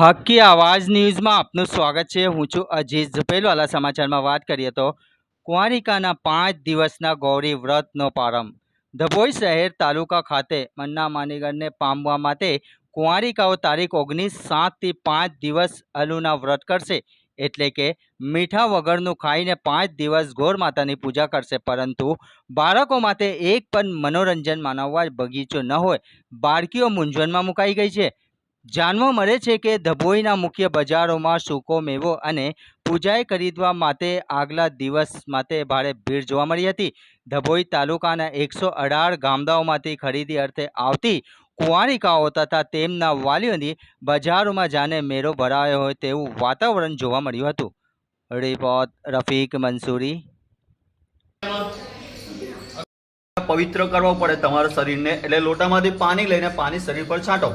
હક્કી આવાજ ન્યૂઝમાં આપનું સ્વાગત છે. હું છું અજીત ઝુપેલવાલા સમાચારમાં વાત કરીએ તો કુંવારિકાના પાંચ દિવસના ગૌરી વ્રતનો પ્રારંભ. ધભોઈ શહેર તાલુકા ખાતે મન્ના માનીગરને પામવા માટે કુંવારિકાઓ તારીખ ઓગણીસ સાતથી પાંચ દિવસ અલુના વ્રત કરશે. એટલે કે મીઠા વગરનું ખાઈને પાંચ દિવસ ગોર માતાની પૂજા કરશે. પરંતુ બાળકો માટે એક પણ મનોરંજન માનવવા બગીચો ન હોય. બાળકીઓ મૂંઝવણમાં મુકાઈ ગઈ છે. જાણવા મળે છે કે ધભોઈના મુખ્ય બજારોમાં સૂકો મેવો અને પૂજાએ ખરીદવા માટે આગલા દિવસ માટે ભારે ભીડ જોવા મળી હતી. ધભોઈ તાલુકાના એકસો અઢાર ગામડાઓમાંથી ખરીદી અર્થે આવતી કુંવારિકાઓ તથા તેમના વાલીઓની બજારોમાં જાણે મેળો ભરાયો હોય તેવું વાતાવરણ જોવા મળ્યું હતું. રિપોર્ટ રફીક મંસૂરી. પવિત્ર કરવો પડે તમારા શરીરને એટલે લોટામાંથી પાણી લઈને પાણી શરીર પર છાંટો.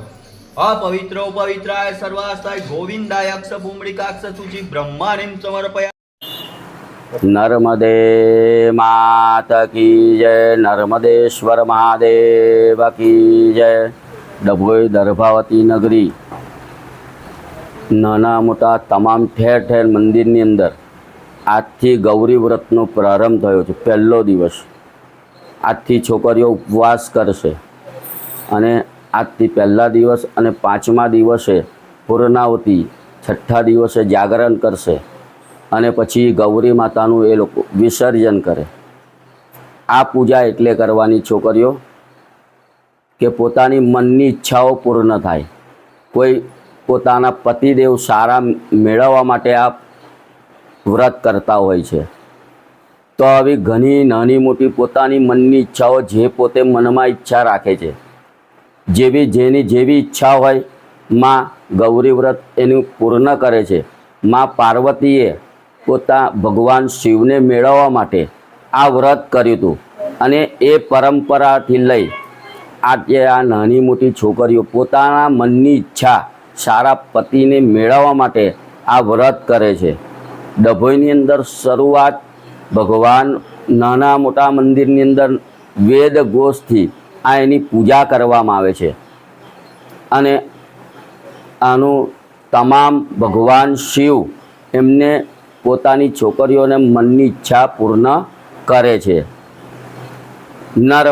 અપવિત્રો પવિત્રાય સર્વાસ્થાય ગોવિંદાય અક્ષ પુંબળિકાક્ષ શુચિ બ્રહ્માણીમ સમર્પયા નર્મદે માત કી જય નર્મદેશ્વર મહાદેવ કી જય ડભોઈ દર્ભાવતી નગરી નાના મોટા તમામ ઠેર ઠેર મંદિરની અંદર આજથી ગૌરી વ્રતનો પ્રારંભ થયો છે, પહેલો દિવસ। આજથી છોકરીઓ ઉપવાસ કરશે। અને આજથી પહેલા દિવસ અને પાંચમા દિવસે પૂર્ણાવતી છઠ્ઠા દિવસે જાગરણ કરશે અને પછી ગૌરી માતાનું એ લોકો વિસર્જન કરે. આ પૂજા એટલે કરવાની છોકરીઓ કે પોતાની મનની ઈચ્છાઓ પૂર્ણ થાય. કોઈ પોતાના પતિદેવ સારા મેળવવા માટે આ વ્રત કરતા હોય છે. તો આવી ઘણી નાની મોટી પોતાની મનની ઈચ્છાઓ જે પોતે મનમાં ઈચ્છા રાખે છે. જેવી જેની જેવી ઈચ્છા હોય, માં ગૌરી વ્રત એનું પૂર્ણ કરે છે. માં પાર્વતીએ પોતા ભગવાન શિવને મેળવવા માટે આ વ્રત કર્યું હતું અને એ પરંપરાથી લઈ આજે આ નાની મોટી છોકરીઓ પોતાના મનની ઈચ્છા સારા પતિને મેળવવા માટે આ વ્રત કરે છે. ડભોઈની અંદર શરૂઆત ભગવાન નાના મોટા મંદિરની અંદર વેદ ઘોષથી આ એની પૂજા કરવામાં આવે છે. અને આનું તમામ ભગવાન શિવ એમને પોતાની છોકરીઓને મનની ઈચ્છા પૂર્ણ કરે છે. નર